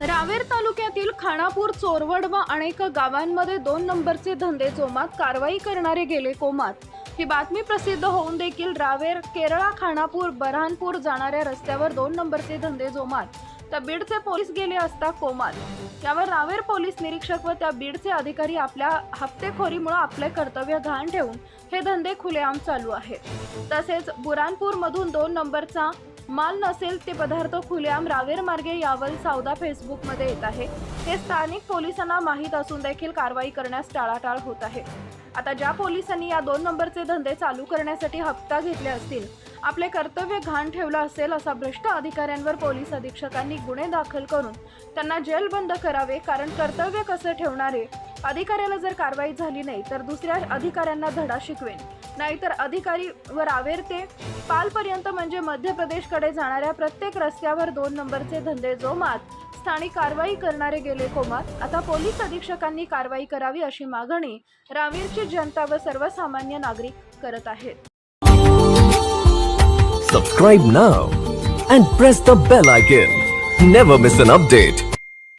रावेर तालुक्यातील खानापूर चोरवड व अनेक गावांमध्ये दोन नंबरचे धंदे जोमात कारवाई करणारे गेले कोमात. ही बातमी प्रसिद्ध होऊन देखील रावेर केरळा खानापूर बऱ्हाणपूर जाणाऱ्या रस्त्यावर दोन नंबरचे धंदे जोमात. त्या बीडचे पोलीस गेले असता कोमात. यावर रावेर पोलीस निरीक्षक व त्या बीडचे अधिकारी आपल्या हप्तेखोरीमुळे आपले कर्तव्य घाण ठेवून हे धंदे खुलेआम चालू आहेत. तसेच बुरानपूर मधून दोन नंबरचा माल नसेल ते पदार्थ खुलेआम रावेर मार्गे यावर सावदा फेसबुकमध्ये येत आहे. हे स्थानिक पोलिसांना माहीत असून देखील कारवाई करण्यास टाळाटाळ होत आहे. आता ज्या पोलिसांनी या दोन नंबरचे धंदे चालू करण्यासाठी हप्ता घेतले असतील आपले कर्तव्य घाण ठेवलं असेल असा भ्रष्ट अधिकाऱ्यांवर पोलीस अधीक्षकांनी गुन्हे दाखल करून त्यांना जेलबंद करावे कारण कर्तव्य कसं ठेवणारे अधिकाऱ्याला जर कारवाई झाली नाही तर दुसऱ्या अधिकाऱ्यांना धडा शिकवेन. नाहीतर अधिकारी व रावेर ते पालपर्यंत म्हणजे मध्य प्रदेशकडे जाणाऱ्या प्रत्येक रस्त्यावर दोन नंबरचे धंदे जोमात. स्थानिक कारवाई करणारे गेले कोमात. आता पोलीस अधीक्षकांनी कारवाई करावी अशी मागणी रावेरची जनता व सर्वसामान्य नागरिक करत आहेत. Subscribe now and press the bell icon never miss an update